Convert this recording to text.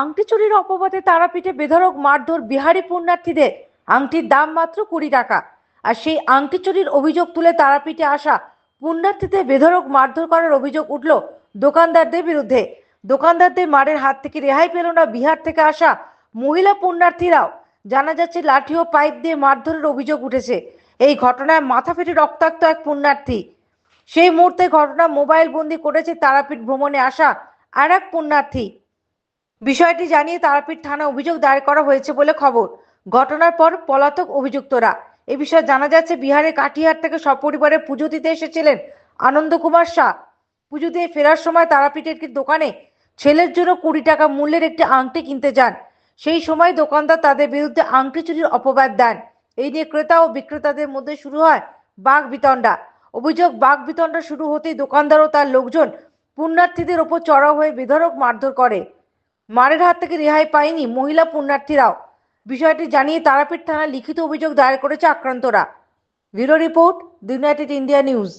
আংটি চুরির অপবাদে তারাপীঠে বেধড়ক মারধর বিহারি পুণ্যার্থীদের। আংটির দাম মাত্র কুড়ি টাকা। আর সেই আংটি চুরির অভিযোগ তুলে তারাপীঠে আসা পুণ্যার্থীদের বেধড়ক মারধর করার অভিযোগ উঠল দোকানদারদের বিরুদ্ধে। দোকানদারদের মারের হাত থেকে রেহাই পেল না বিহার থেকে আসা মহিলা পুণ্যার্থীরাও। জানা যাচ্ছে লাঠি ও পাইপ দিয়ে মারধরের অভিযোগ উঠেছে। এই ঘটনায় মাথা ফেটে রক্তাক্ত এক পুণ্যার্থী। সেই মুহূর্তে ঘটনা মোবাইল বন্দি করেছে তারাপীঠ ভ্রমণে আসা আর এক পুণ্যার্থী। বিষয়টি জানিয়ে তারাপীঠ থানা অভিযোগ দায়ের করা হয়েছে বলে খবর। ঘটনার পর পলাতক অভিযুক্তরা। এ বিষয়ে জানা যাচ্ছে, বিহারের কাটিহার থেকে সপরিবারে পুজো দিতে এসেছিলেন আনন্দ কুমার শাহ। পুজো দিয়ে ফেরার সময় তারাপীঠের একটি দোকানে ছেলের জন্য কুড়ি টাকা মূল্যের একটি আংটি কিনতে যান। সেই সময় দোকানদার তাদের বিরুদ্ধে আংটি চুরির অপবাদ দেন। এই নিয়ে ক্রেতা ও বিক্রেতাদের মধ্যে শুরু হয় বাঘ বিতণ্ডা। অভিযোগ, বাঘ বিতণ্ডা শুরু হতেই দোকানদার ও তার লোকজন পুণ্যার্থীদের ওপর চড়াও হয়ে বেধড়ক মারধর করে। মারের হাত থেকে রেহাই পায়নি মহিলা পুণ্যার্থীরাও। বিষয়টি জানিয়ে তারাপীঠ থানায় লিখিত অভিযোগ দায়ের করেছে আক্রান্তরা। Bureau report the United India news.